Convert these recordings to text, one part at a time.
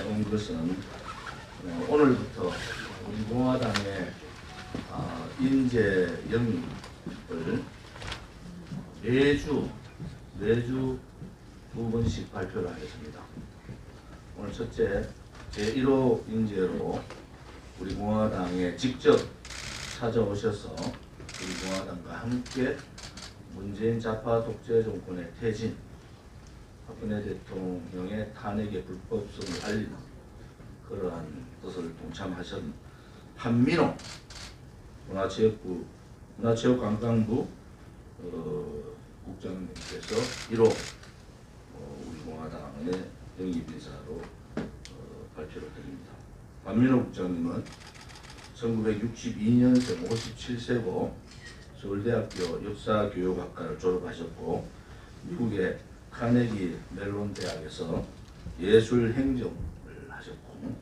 온 것은 어, 오늘부터 우리 공화당의 아, 인재 영입을 매주 매주 두 번씩 발표를 하겠습니다. 오늘 첫째 제1호 인재로 우리 공화당에 직접 찾아오셔서 우리 공화당과 함께 문재인 좌파 독재 정권의 퇴진, 박근혜 대통령의 탄핵의 불법성을 알리는 그러한 뜻을 동참하신 한민호 문화체육부 문화체육관광부 어, 국장님께서 1호 어, 우리 공화당의 영입 인사로 어, 발표를 드립니다. 박민호 국장님은 1962년생 57세고 서울대학교 역사교육학과를 졸업하셨고 미국의 카네기 멜론 대학에서 예술 행정을 하셨고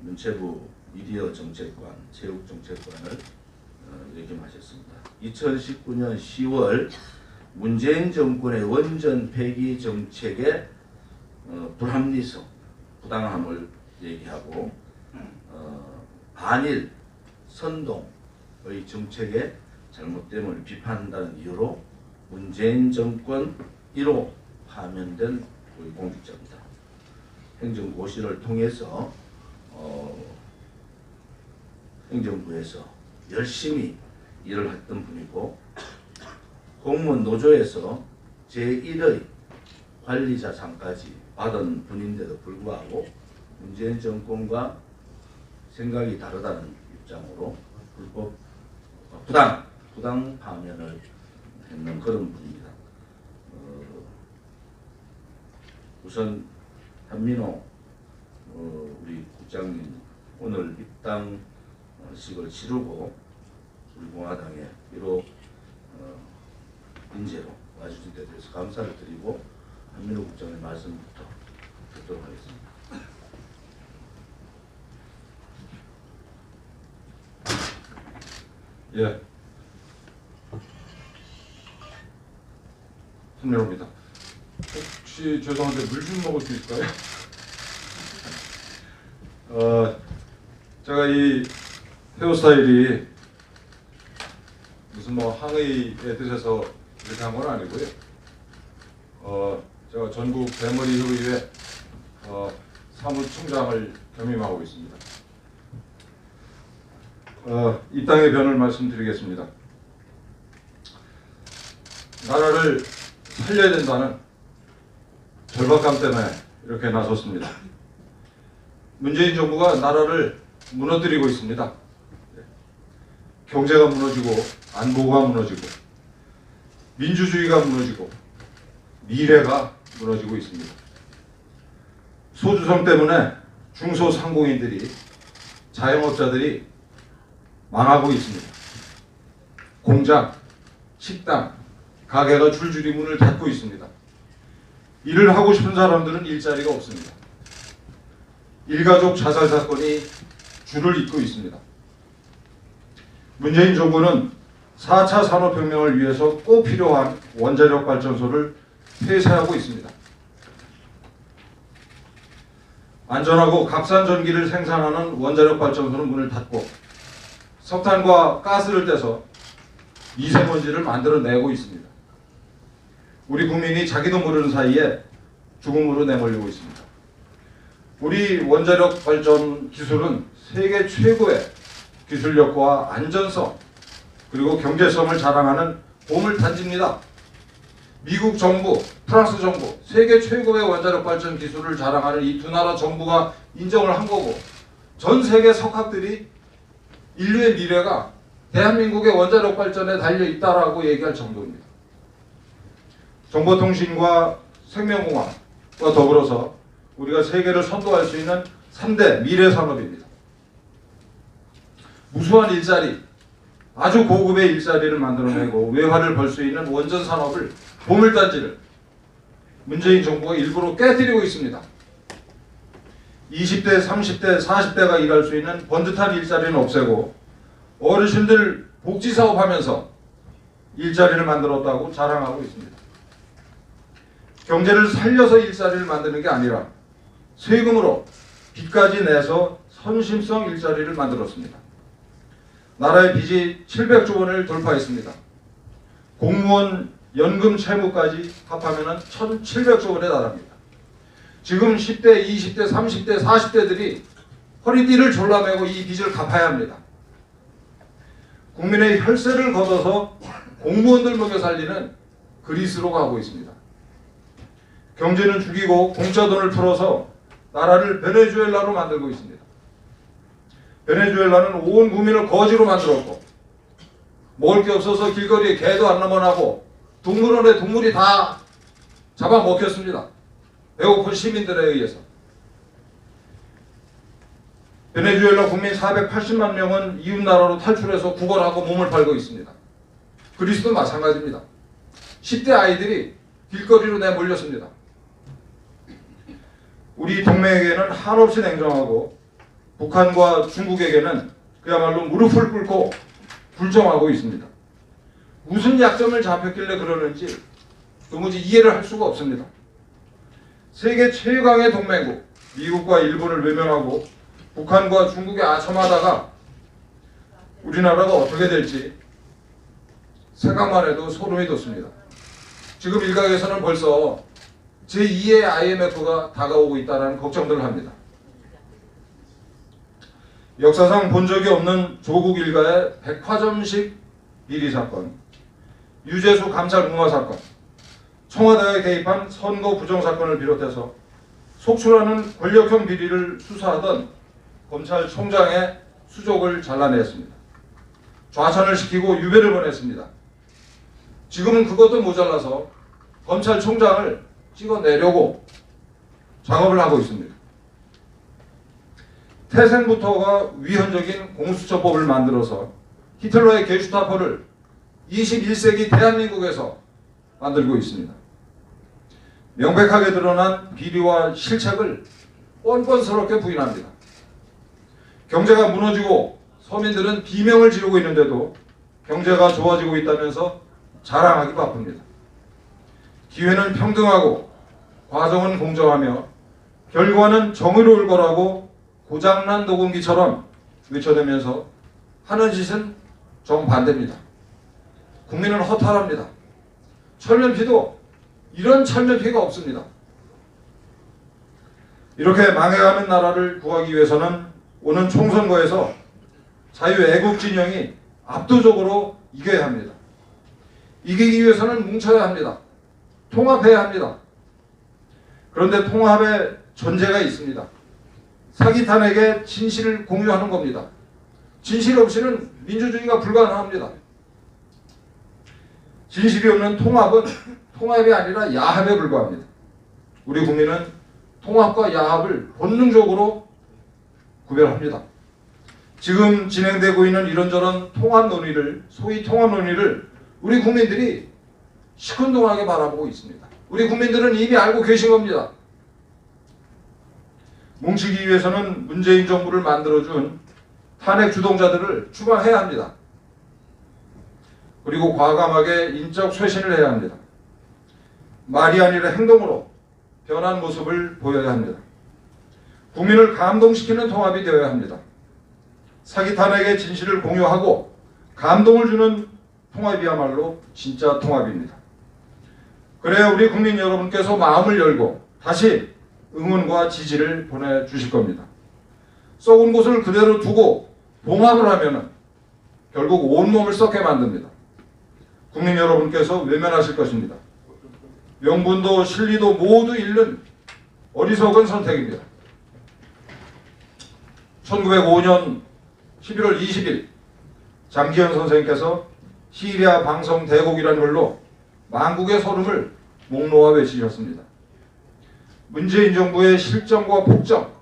문체부 미디어 정책관, 체육 정책관을 어, 역임하셨습니다. 2019년 10월 문재인 정권의 원전 폐기 정책의 어, 불합리성, 부당함을 얘기하고 어, 반일 선동의 정책의 잘못됨을 비판한다는 이유로 문재인 정권 1호 파면된 우리 공직자입니다. 행정고시를 통해서 어, 행정부에서 열심히 일을 했던 분이고 공무원 노조에서 제1의 관리자상까지 받은 분인데도 불구하고 문재인 정권과 생각이 다르다는 입장으로 불법 어, 부당 부당 파면을 했는 그런 분입니다. 어, 우선 한민호 어, 우리 국장님 오늘 입당식을 치르고 우리 공화당의 1호 어, 인재로 와주신 데 대해서 감사를 드리고 한민호 국장의 말씀부터 듣도록 하겠습니다. 예. 한명호입니다. 혹시 죄송한데 물 좀 먹을 수 있을까요? 어, 제가 이 헤어스타일이 무슨 뭐 항의에 뜻에서 이렇게 한 건 아니고요. 어, 제가 전국 대머리 협의회 어, 사무총장을 겸임하고 있습니다. 어, 이 땅의 변을 말씀드리겠습니다. 나라를 살려야 된다는 절박감 때문에 이렇게 나섰습니다. 문재인 정부가 나라를 무너뜨리고 있습니다. 경제가 무너지고 안보가 무너지고 민주주의가 무너지고 미래가 무너지고 있습니다. 소주성 때문에 중소상공인들이 자영업자들이 망하고 있습니다. 공장, 식당, 가게가 줄줄이 문을 닫고 있습니다. 일을 하고 싶은 사람들은 일자리가 없습니다. 일가족 자살 사건이 줄을 잇고 있습니다. 문재인 정부는 4차 산업혁명을 위해서 꼭 필요한 원자력 발전소를 폐쇄하고 있습니다. 안전하고 값싼 전기를 생산하는 원자력 발전소는 문을 닫고 석탄과 가스를 떼서 미세먼지를 만들어내고 있습니다. 우리 국민이 자기도 모르는 사이에 죽음으로 내몰리고 있습니다. 우리 원자력 발전 기술은 세계 최고의 기술력과 안전성 그리고 경제성을 자랑하는 보물 단지입니다. 미국 정부, 프랑스 정부, 세계 최고의 원자력 발전 기술을 자랑하는 이 두 나라 정부가 인정을 한 거고 전 세계 석학들이 인류의 미래가 대한민국의 원자력 발전에 달려 있다라고 얘기할 정도입니다. 정보통신과 생명공학과 더불어서 우리가 세계를 선도할 수 있는 3대 미래 산업입니다. 무수한 일자리, 아주 고급의 일자리를 만들어내고 외화를 벌 수 있는 원전 산업을 보물단지를 문재인 정부가 일부러 깨뜨리고 있습니다. 20대, 30대, 40대가 일할 수 있는 번듯한 일자리는 없애고 어르신들 복지 사업 하면서 일자리를 만들었다고 자랑하고 있습니다. 경제를 살려서 일자리를 만드는 게 아니라 세금으로 빚까지 내서 선심성 일자리를 만들었습니다. 나라의 빚이 700조 원을 돌파했습니다. 공무원 연금 채무까지 합하면 1,700조 원에 달합니다. 지금 10대, 20대, 30대, 40대들이 허리띠를 졸라매고 이 빚을 갚아야 합니다. 국민의 혈세를 걷어서 공무원들 먹여 살리는 그리스로 가고 있습니다. 경제는 죽이고 공짜 돈을 풀어서 나라를 베네수엘라로 만들고 있습니다. 베네수엘라는 온 국민을 거지로 만들었고 먹을 게 없어서 길거리에 개도 안 넘어나고 동물원에 동물이 다 잡아먹혔습니다. 배고픈 시민들에 의해서. 베네수엘라 국민 480만 명은 이웃 나라로 탈출해서 구걸하고 몸을 팔고 있습니다. 그리스도 마찬가지입니다. 10대 아이들이 길거리로 내몰렸습니다. 우리 동맹에게는 한없이 냉정하고 북한과 중국에게는 그야말로 무릎을 꿇고 불정하고 있습니다. 무슨 약점을 잡혔길래 그러는지 도무지 이해를 할 수가 없습니다. 세계 최강의 동맹국 미국과 일본을 외면하고 북한과 중국에 아첨하다가 우리나라가 어떻게 될지 생각만 해도 소름이 돋습니다. 지금 일각에서는 벌써 제2의 IMF가 다가오고 있다는 걱정들을 합니다. 역사상 본 적이 없는 조국 일가의 백화점식 비리 사건, 유재수 감찰 무마 사건, 청와대에 개입한 선거 부정 사건을 비롯해서 속출하는 권력형 비리를 수사하던 검찰총장의 수족을 잘라냈습니다. 좌천을 시키고 유배를 보냈습니다. 지금은 그것도 모자라서 검찰총장을 찍어내려고 작업을 하고 있습니다. 태생부터가 위헌적인 공수처법을 만들어서 히틀러의 게슈타포를 21세기 대한민국에서 만들고 있습니다. 명백하게 드러난 비리와 실책을 뻔뻔스럽게 부인합니다. 경제가 무너지고 서민들은 비명을 지르고 있는데도 경제가 좋아지고 있다면서 자랑하기 바쁩니다. 기회는 평등하고 과정은 공정하며 결과는 정의로울 거라고 고장난 녹음기처럼 외쳐대면서 하는 짓은 정반대입니다. 국민은 허탈합니다. 철면피도 이런 철면피가 없습니다. 이렇게 망해가는 나라를 구하기 위해서는 오는 총선거에서 자유애국 진영이 압도적으로 이겨야 합니다. 이기기 위해서는 뭉쳐야 합니다. 통합해야 합니다. 그런데 통합에 전제가 있습니다. 사기탄에게 진실을 공유하는 겁니다. 진실 없이는 민주주의가 불가능합니다. 진실이 없는 통합은 통합이 아니라 야합에 불과합니다. 우리 국민은 통합과 야합을 본능적으로 구별합니다. 지금 진행되고 있는 이런저런 통합 논의를 소위 통합 논의를 우리 국민들이 시큰둥하게 바라보고 있습니다. 우리 국민들은 이미 알고 계신 겁니다. 뭉치기 위해서는 문재인 정부를 만들어준 탄핵 주동자들을 추방해야 합니다. 그리고 과감하게 인적 쇄신을 해야 합니다. 말이 아니라 행동으로 변한 모습을 보여야 합니다. 국민을 감동시키는 통합이 되어야 합니다. 사기 탄핵의 진실을 공유하고 감동을 주는 통합이야말로 진짜 통합입니다. 그래야 우리 국민 여러분께서 마음을 열고 다시 응원과 지지를 보내주실 겁니다. 썩은 곳을 그대로 두고 봉합을 하면 결국 온몸을 썩게 만듭니다. 국민 여러분께서 외면하실 것입니다. 명분도 실리도 모두 잃는 어리석은 선택입니다. 1905년 11월 20일 장기현 선생님께서 시리아 방송 대곡이라는 글로 만국의 소름을 목놓아 외치셨습니다. 문재인 정부의 실정과 폭정,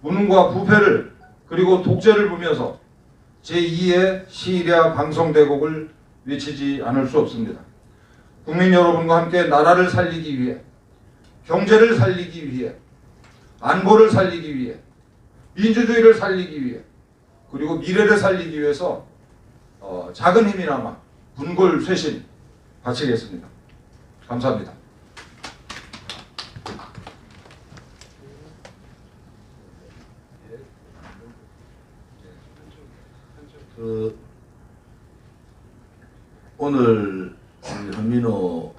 무능과 부패를 그리고 독재를 보면서 제2의 시리아 방송 대곡을 외치지 않을 수 없습니다. 국민 여러분과 함께 나라를 살리기 위해 경제를 살리기 위해 안보를 살리기 위해 민주주의를 살리기 위해 그리고 미래를 살리기 위해서 어, 작은 힘이나마 군골 쇄신 바치겠습니다. 감사합니다. 그 오늘 한민호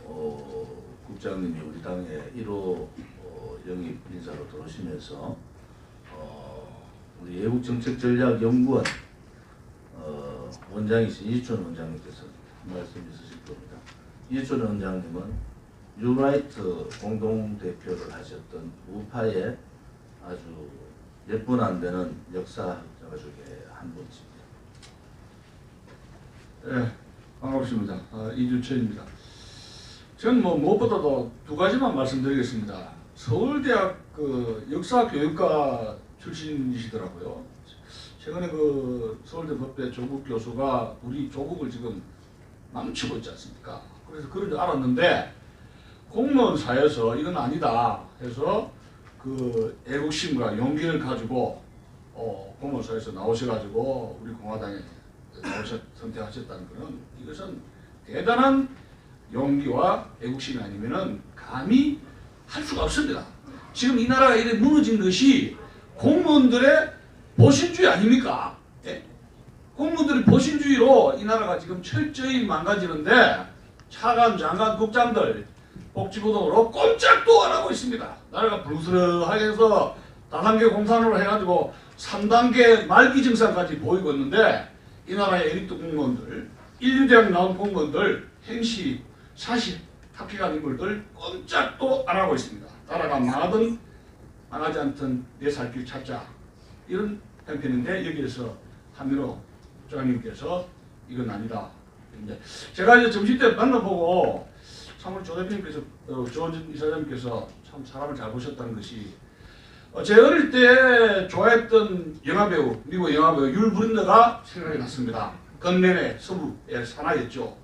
어, 국장님이 우리 당에 1호 어, 영입 인사로 들어오시면서 어, 우리 외국정책전략연구원 어, 원장이신 이준 원장님께서 한 말씀 있으실 겁니다. 이준 원장님은 유라이트 공동대표를 하셨던 우파의 아주 몇 분 안 되는 역사학자 중에 한 분이십니다. 네, 반갑습니다. 아, 이준철입니다. 저는 뭐 무엇보다도 두 가지만 말씀드리겠습니다. 서울대학 그 역사교육과 출신이시더라고요. 최근에 그 서울대 법대 조국 교수가 우리 조국을 지금 망치고 있지 않습니까? 그래서 그런 줄 알았는데 공무원사에서 이건 아니다 해서 그 애국심과 용기를 가지고 어, 공무원사에서 나오셔가지고 우리 공화당에 나오셨, 선택하셨다는 것은 이것은 대단한 용기와 애국심이 아니면은 감히 할 수가 없습니다. 지금 이 나라가 이렇게 무너진 것이 공무원들의 보신주의 아닙니까? 예? 공무원들의 보신주의로 이 나라가 지금 철저히 망가지는데 차관, 장관, 국장들 복지부동으로 꼼짝도 안 하고 있습니다. 나라가 불스러하게 해서 다단계 공산으로 해가지고 3단계 말기 증상까지 보이고 있는데 이 나라의 에리트 공무원들, 인류대학 나온 공무원들 행시, 사실 합격한 인물들 꼼짝도 안 하고 있습니다. 나라가 망하든 망하지 않든 내 살 길 찾자 이런 형편인데 여기에서 한민호 장님께서 이건 아니다. 제가 이제 점심 때 만나보고 참으로 조 대표님께서 어, 조원진 이사장님께서 참 사람을 잘 보셨다는 것이 어, 제 어릴 때 좋아했던 영화배우 미국 영화배우 율 브린더가 생각이 났습니다. 건맨의 서부의 사나이였죠.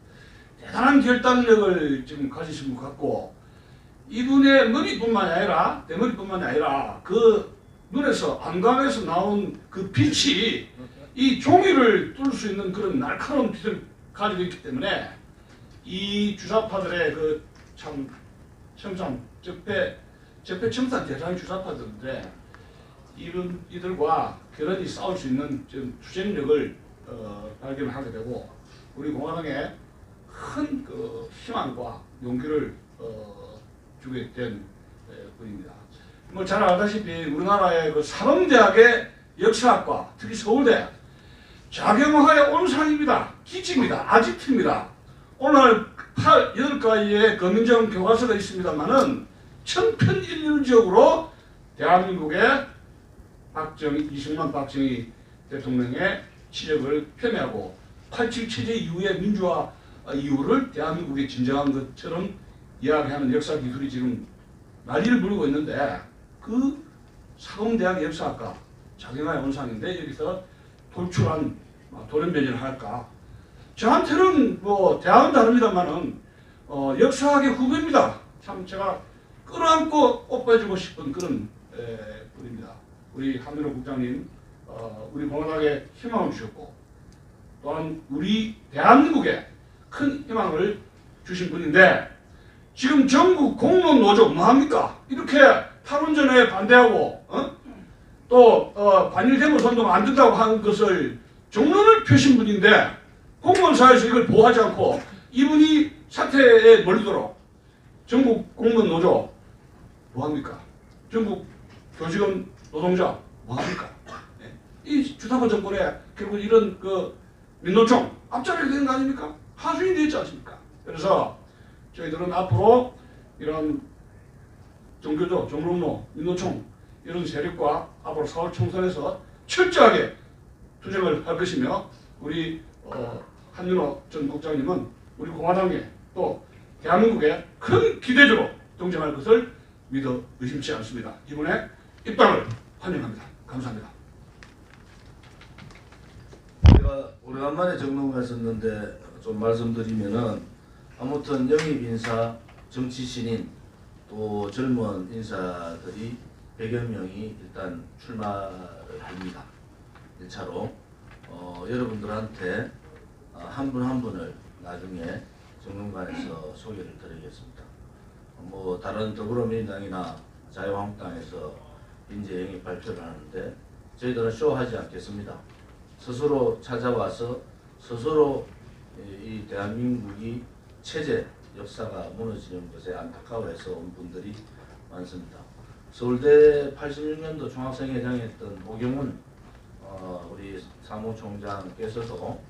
대단한 결단력을 지금 가지신 것 같고 이분의 머리뿐만이 아니라 대머리뿐만이 아니라 그 눈에서 안감에서 나온 그 빛이 이 종이를 뚫을 수 있는 그런 날카로운 빛을 가지고 있기 때문에 이 주사파들의 그참 청산 적폐 적폐 청산 대상의 주사파들인데 이런 이들과 결연히 싸울 수 있는 지금 투쟁력을 어, 발견하게 되고 우리 공화당에 큰 그 희망과 용기를 어, 주게 된 에, 분입니다. 뭐 잘 알다시피 우리나라의 그 사범대학의 역사학과 특히 서울대 자경화의 온상입니다. 기치입니다. 아지트입니다. 오늘 8, 8가지의 검인정 교과서가 있습니다만은 천편일률적으로 대한민국의 박정희, 이승만 박정희 대통령의 치력을 폄훼하고 87 체제 이후의 민주화 이후를 대한민국의 진정한 것처럼 이야기하는 역사 기술이 지금 난리를 부르고 있는데 그 사범대학 역사학과 자경화의 원상인데 여기서 돌출한 어, 돌연변이를 할까 저한테는 뭐 대학은 다릅니다만은 어, 역사학의 후배입니다. 참 제가 끌어안고 뽀뽀해주고 싶은 그런 에, 분입니다. 우리 한민호 국장님, 어, 우리 공화당에 희망을 주셨고 또한 우리 대한민국에 큰 희망을 주신 분인데 지금 전국 공무원 노조 뭐합니까? 이렇게 탈원전에 반대하고 어? 또 어, 반일 대모 운동 안 된다고 하는 것을 종론을 펴신 분인데 공무원 사회에서 이걸 보호하지 않고 이분이 사태에 몰리도록 전국 공무원 노조 뭐합니까? 전국 교직원 노동자 뭐합니까? 예. 이 주사파 정권에 결국 이런 그 민노총 앞자리에 되는 거 아닙니까? 하수인이 되지 않습니까? 그래서 저희들은 앞으로 이런 종교조, 종로노, 민노총 이런 세력과 앞으로 4월 총선에서 철저하게 투쟁을 할 것이며 우리 어, 한윤호 전 국장님은 우리 공화당에 또 대한민국에 큰 기대주로 동참할 것을 믿어 의심치 않습니다. 이번에 입당을 환영합니다. 감사합니다. 제가 오래간만에 정동 갔었는데 좀 말씀드리면은 아무튼 영입 인사, 정치 신인 또 젊은 인사들이 100여 명이 일단 출마를 합니다. 1차로 어, 여러분들한테 어, 한분한 분을 나중에 정론관에서 소개를 드리겠습니다. 어, 뭐 다른 더불어민주당이나 자유한국당에서 인재 영입 발표를 하는데 저희들은 쇼하지 않겠습니다. 스스로 찾아와서 스스로 이- 이 대한민국이 체제 역사가 무너지는 것에 안타까워해서 온 분들이 많습니다. 서울대 81년도 중학생회장이었던 오경훈 어, 우리 사무총장께서도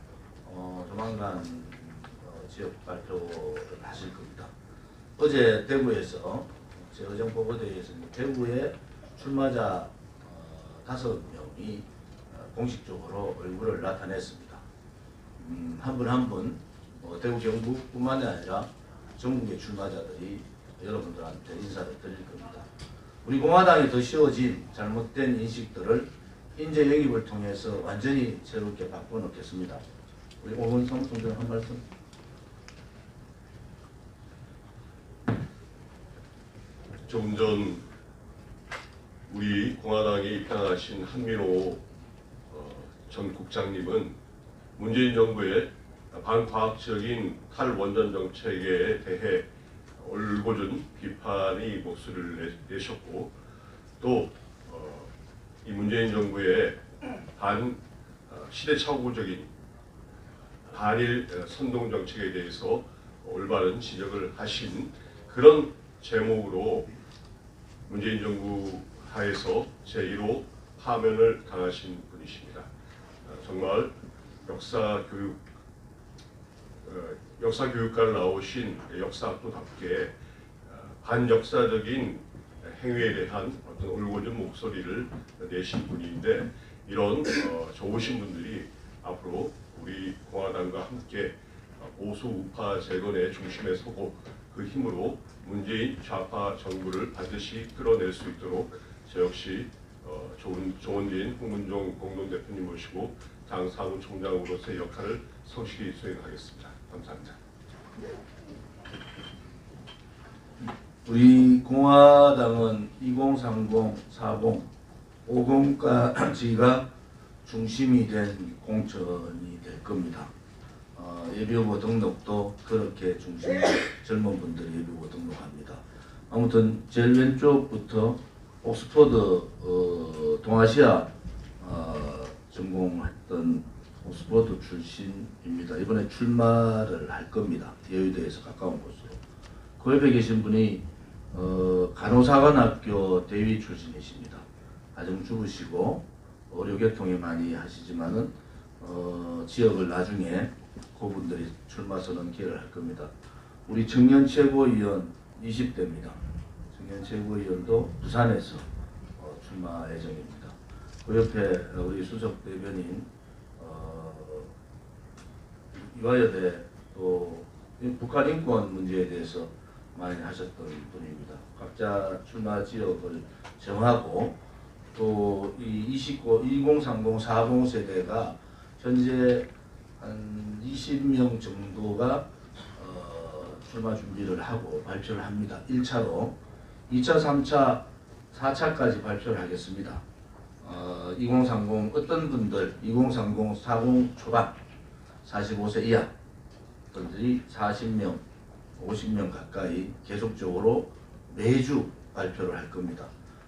어, 조만간 어, 지역 발표를 하실 겁니다. 어제 대구에서 제 의정 보고대회에서 대구에 출마자 어, 다섯 명이 어, 공식적으로 얼굴을 나타냈습니다. 음, 한분 한 분 대구 경북뿐만이 아니라 전국의 출마자들이 여러분들한테 인사를 드릴 겁니다. 우리 공화당이 더 씌워진 잘못된 인식들을 인재 영입을 통해서 완전히 새롭게 바꿔놓겠습니다. 우리 오건성 총장 한 말씀. 조금 전 우리 공화당에 입당하신 한민호 어, 전 국장님은 문재인 정부의 반과학적인 탈원전 정책에 대해 올곧은 비판의 목소리를 내- 내셨고 또 어, 이 문재인 정부의 반 어, 시대착오적인 반일 어, 선동 정책에 대해서 올바른 지적을 하신 그런 제목으로 문재인 정부 하에서 제1호 파면을 당하신 분이십니다. 어, 정말 역사 교육 어, 역사 교육과를 나오신 역사학도답게 어, 반역사적인 행위에 대한 어떤 올곧은 목소리를 내신 분인데 이런 어, 좋으신 분들이 앞으로 우리 공화당과 함께 어, 보수 우파 재건의 중심에 서고 그 힘으로 문재인 좌파 정부를 반드시 끌어낼 수 있도록 저 역시 어, 좋은 조원진 홍문종 공동대표님 모시고 당 사무총장으로서의 역할을 성실히 수행하겠습니다. 감사합니다. 우리 공화당은 2030, 40, 50까지가 중심이 된 공천이 될 겁니다. 어, 예비후보 등록도 그렇게 중심 젊은 분들이 예비후보 등록합니다. 아무튼 제일 왼쪽부터 옥스퍼드 어, 동아시아 어, 전공했던 옥스퍼드 출신입니다. 이번에 출마를 할 겁니다. 여의도에서 가까운 곳으로. 그 옆에 계신 분이 어, 간호사관학교 대위 출신이십니다. 가정주부시고 의료계통에 많이 하시지만은 어, 지역을 나중에 그분들이 출마 선언 기회를 할 겁니다. 우리 청년 최고위원 20대입니다. 청년 최고위원도 부산에서 어, 출마 예정입니다. 그 옆에 우리 수석 대변인 어, 이화여대 또 북한 인권 문제에 대해서 많이 하셨던 분입니다. 각자 출마 지역을 정하고 또 이 29, 2030, 40 세대가 현재 한 20명 정도가 어, 출마 준비를 하고 발표를 합니다. 1차로 2차, 3차, 4차까지 발표를 하겠습니다. 어, 2030 어떤 분들 2030, 40 초반 45세 이하 분들이 40명, 50명 가까이 계속적으로 매주 발표를 할 겁니다.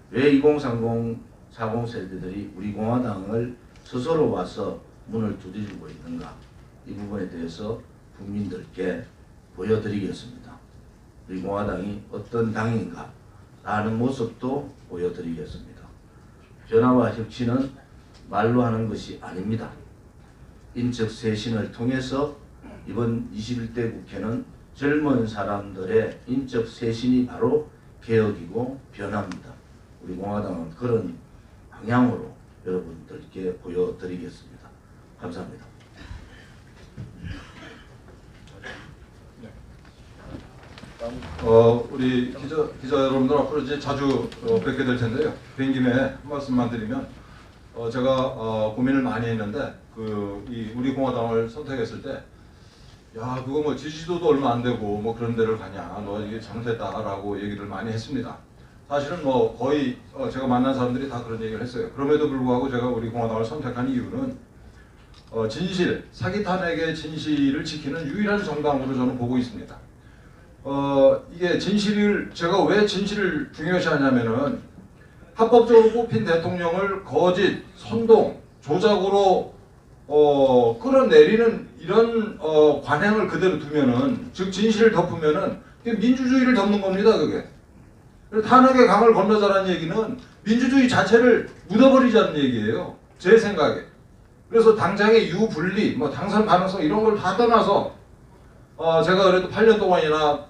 왜 2030, 40 세대들이 우리 공화당을 스스로 와서 문을 두드리고 있는가 이 부분에 대해서 국민들께 보여드리겠습니다. 우리 공화당이 어떤 당인가 라는 모습도 보여드리겠습니다. 변화와 혁신은 말로 하는 것이 아닙니다. 인적 쇄신을 통해서 이번 21대 국회는 젊은 사람들의 인적 쇄신이 바로 개혁이고 변화입니다. 우리 공화당은 그런 방향으로 여러분들께 보여드리겠습니다. 감사합니다. 어, 우리 기자, 기자 여러분들 앞으로 이제 자주 어, 뵙게 될 텐데요. 뵌 김에 한 말씀만 드리면 어, 제가 어, 고민을 많이 했는데 그 이 우리 공화당을 선택했을 때 야, 그거 뭐 지지도도 얼마 안 되고 뭐 그런 데를 가냐. 너 이게 잘못했다라고 얘기를 많이 했습니다. 사실은 뭐 거의 어, 제가 만난 사람들이 다 그런 얘기를 했어요. 그럼에도 불구하고 제가 우리 공화당을 선택한 이유는 어, 진실, 사기 탄핵의 진실을 지키는 유일한 정당으로 저는 보고 있습니다. 어, 이게 진실을 제가 왜 진실을 중요시하냐면은 합법적으로 뽑힌 대통령을 거짓, 선동, 조작으로 어, 끌어내리는 이런 어, 관행을 그대로 두면은 즉 진실을 덮으면은 민주주의를 덮는 겁니다. 그게. 탄핵의 강을 건너자라는 얘기는 민주주의 자체를 묻어버리자는 얘기예요. 제 생각에. 그래서 당장의 유분리, 뭐 당선 가능성 이런 걸 다 떠나서 어, 제가 그래도 8년 동안이나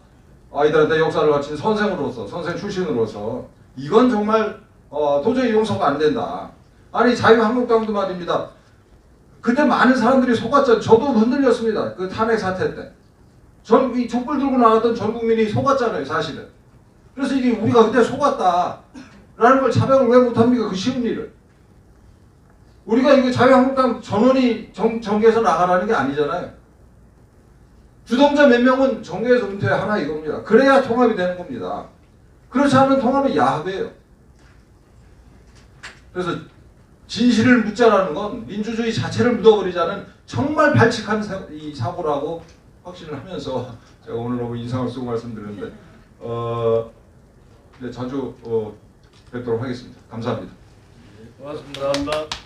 아이들한테 역사를 바친 선생으로서, 선생 출신으로서 이건 정말 어, 도저히 용서가 안 된다. 아니 자유한국당도 말입니다. 그때 많은 사람들이 속았죠. 저도 흔들렸습니다. 그 탄핵 사태 때. 전, 이 촛불 들고 나왔던 전 국민이 속았잖아요, 사실은. 그래서 이게 우리가 그때 속았다. 라는 걸 자백을 왜 못합니까? 그 쉬운 일을. 우리가 이거 자유한국당 전원이 정, 정계에서 나가라는 게 아니잖아요. 주동자 몇 명은 정계에서 은퇴하나 이겁니다. 그래야 통합이 되는 겁니다. 그렇지 않으면 통합은 야합이에요. 그래서 진실을 묻자라는 건 민주주의 자체를 묻어버리자는 정말 발칙한 사, 이 사고라고 확신을 하면서 제가 오늘 너무 인상을 쓰고 말씀드렸는데 어, 네, 자주 어, 뵙도록 하겠습니다. 감사합니다. 고맙습니다.